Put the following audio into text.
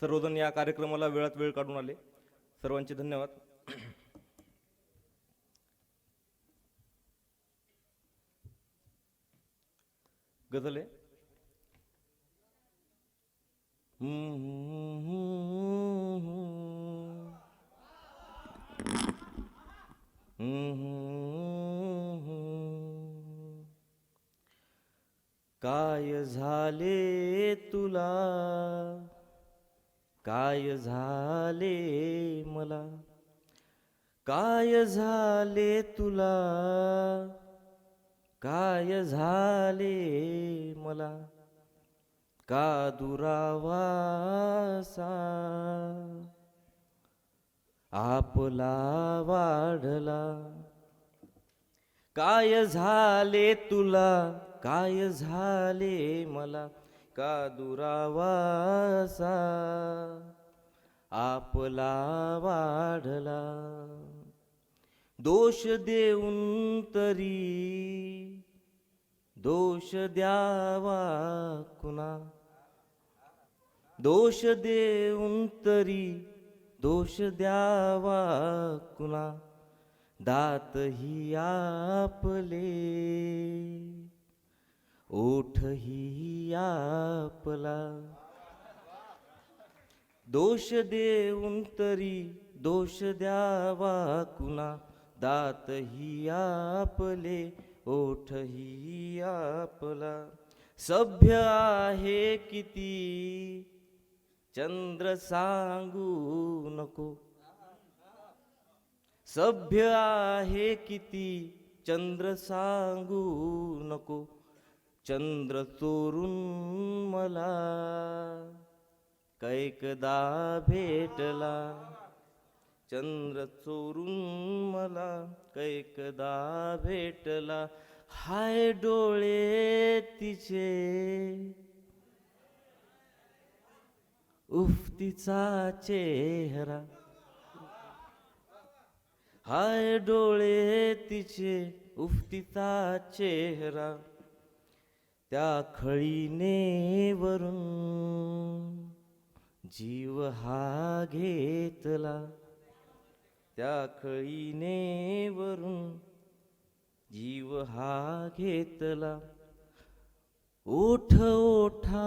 सर्वजण या कार्यक्रमाला वेळात वेळ काढून आले. सर्वांचे धन्यवाद. गझल. आहे काय झाले तुला? काय झाले मला? काय झाले तुला? काय झाले मला? का दुरावासा? आपला वाढला. काय झाले तुला? काय झाले मला? का दुरावासा आपला वाढला. दोष देऊन तरी दोष द्यावा कुणा? दोष देऊन तरी दोष द्यावा कुणा? दात ही आपले. ओठ आपला? दोष देऊन तरी दोष द्यावा कुणा? दातही आपले ओठही आपला. सभ्य आहे किती? चंद्र सांगू नको. सभ्य आहे किती? चंद्र सांगू नको. चंद्र चोरून मला कैकदा भेटला. चंद्र चोरून मला कैकदा भेटला. हाय डोळे तिचे. उफ तिचा चेहरा. हाय डोळे तिचे. उफतीचा चेहरा. त्या खळीने वरून जीव हा घेतला. त्या खळीने वरून जीव हा घेतला. ओठ ओठा